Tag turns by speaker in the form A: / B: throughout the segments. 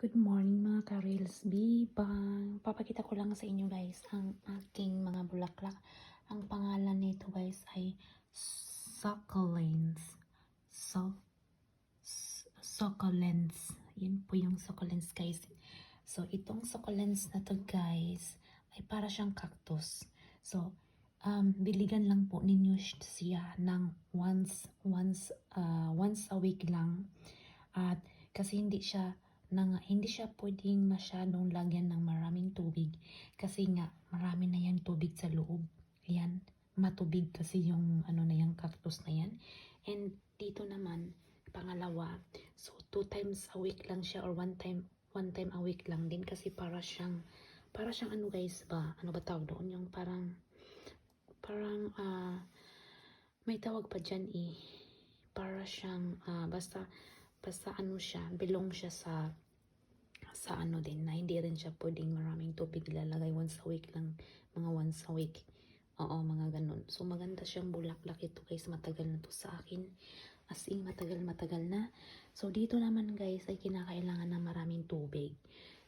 A: Good morning mga ka-reels bibang. Papakita ko lang sa inyo guys ang aking mga bulaklak. Ang pangalan nito guys ay succulents. So, succulents. Yun po yung succulents guys. So, itong succulents na to guys ay para siyang cactus. So, um, biligan lang po ninyo siya ng once, once, uh, once a week lang. At kasi hindi siya nang hindi siya pwedeng masyadong lagyan ng maraming tubig kasi nga marami na yan tubig sa loob. Yan, matubig kasi yung ano na yung cactus na yan. And dito naman, pangalawa, so two times a week lang siya or one time one time a week lang din kasi para siyang para siyang ano guys ba, ano ba tawag doon yung parang parang ah may tawag pa dyan eh. Para siyang ah, basta basta ano siya, belong siya sa sa ano din na hindi rin siya pwedeng maraming tubig ilalagay once a week lang mga once a week. Oo mga ganun. So maganda siyang bulaklak ito guys. Matagal na to sa akin. As in matagal matagal na. So dito naman guys ay kinakailangan ng maraming tubig.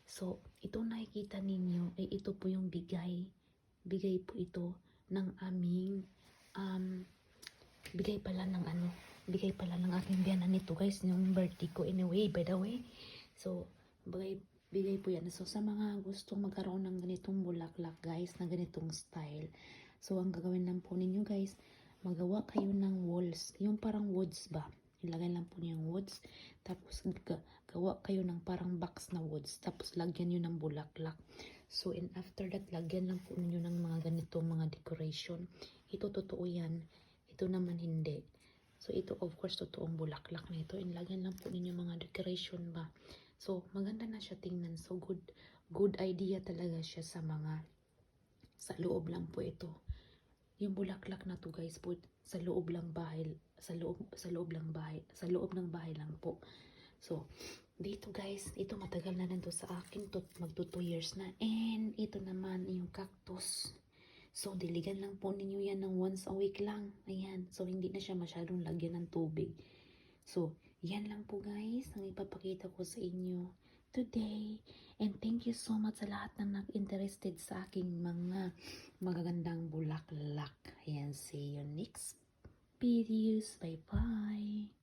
A: So ito nakikita ninyo ay ito po yung bigay bigay po ito ng aming um, bigay pala ng ano bigay pala ng aking biyanan nito guys yung birthday ko anyway by the way. So bigay bigay po yan. So sa mga gustong magkaroon ng ganitong bulaklak guys na ganitong style so ang gagawin lang po ninyo guys magawa kayo ng walls. Yung parang woods ba? Ilagay lang po niyo yung woods. Tapos ga- gawa kayo ng parang box na woods. Tapos lagyan niyo ng bulaklak. So and after that lagyan lang po niyo ng mga ganitong mga decoration. Ito totoo yan. Ito naman hindi So, ito of course, totoong bulaklak na ito. And lagyan lang po ninyo mga decoration ba. So, maganda na siya tingnan. So, good good idea talaga siya sa mga sa loob lang po ito. Yung bulaklak na to guys po, sa loob lang bahay, sa loob, sa loob lang bahay, sa loob ng bahay lang po. So, dito guys, ito matagal na rin to sa akin. To, magto 2 years na. And ito naman yung cactus. So, diligan lang po ninyo yan ng once a week lang. Ayan. So, hindi na siya masyadong lagyan ng tubig. So, yan lang po guys ang ipapakita ko sa inyo today. And thank you so much sa lahat na nag-interested sa aking mga magagandang bulaklak. Ayan, see you next videos. Bye-bye.